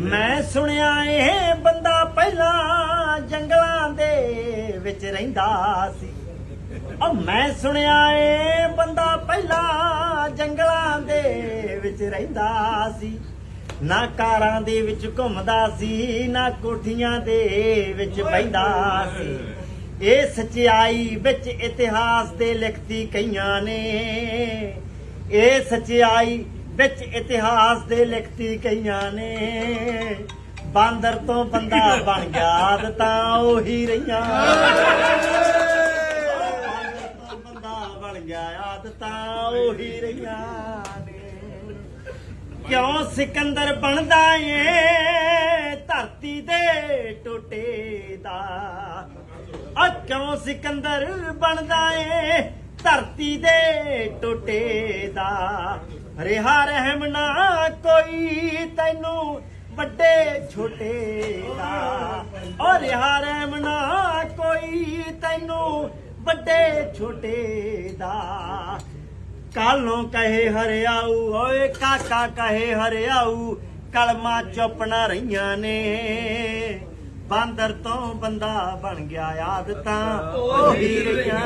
ਮੈਂ ਸੁਣਿਆ ਇਹ ਬੰਦਾ ਪਹਿਲਾਂ ਜੰਗਲਾਂ ਦੇ ਵਿੱਚ ਰਹਿੰਦਾ ਸੀ। ਉਹ ਮੈਂ ਸੁਣਿਆ ਇਹ ਬੰਦਾ ਪਹਿਲਾਂ ਜੰਗਲਾਂ ਦੇ ਵਿੱਚ ਰਹਿੰਦਾ ਸੀ। ਨਾ ਕਾਰਾਂ ਦੇ ਵਿੱਚ ਘੁੰਮਦਾ ਸੀ, ਨਾ ਕੋਠੀਆਂ ਦੇ ਵਿੱਚ ਬੈਠਦਾ ਸੀ। ਇਹ ਸਚਾਈ ਵਿੱਚ ਇਤਿਹਾਸ ਦੇ ਲਿਖਤੀ ਕਈਆਂ ਨੇ। ਇਹ ਸਚਾਈ ਵਿੱਚ ਇਤਿਹਾਸ ਦੇ ਲਿਖਤੀ ਕਈਆਂ ਨੇ। ਬਾਂਦਰ ਤੋਂ ਬੰਦਾ ਬਣ ਗਿਆ ਤਾਂ ਉਹੀ ਰਹੀਆਂ। ਬੰਦਾ ਬਣ ਗਿਆ ਆਦਤਾਂ ਉਹੀ ਰਹੀਆਂ ਕਿਉਂ ਸਿਕੰਦਰ ਬਣਦਾ ਏ? ਧਰਤੀ ਦੇ ਟੋਟੇ ਦਾ। ਆ ਕਿਉਂ ਸਿਕੰਦਰ ਬਣਦਾ ਏ? ਧਰਤੀ ਦੇ ਟੋਟੇ ਦਾ। ਰਿਹਾ ਰਹਿਮ ਨਾ ਕੋਈ, ਤੈਨੂੰ ਵੱਡੇ ਛੋਟੇ ਦਾ। ਓ ਰਿਹਾ ਰਹਿਮ ਨਾ ਕੋਈ, ਤੈਨੂੰ ਵੱਡੇ ਛੋਟੇ ਦਾ। ਕੱਲ ਨੂੰ ਕਹੇ ਹਰਿਆਊ, ਓਏ ਕਾਕਾ ਕਹੇ ਹਰਿਆਊ, ਕਲਮਾ ਚੁੱਪ ਨਾ ਰਹੀਆਂ ਨੇ। ਬਾਂਦਰ ਤੋਂ ਬੰਦਾ ਬਣ ਗਿਆ ਆਦਤਾਂ, ਉਹੀ ਰਹੀਆਂ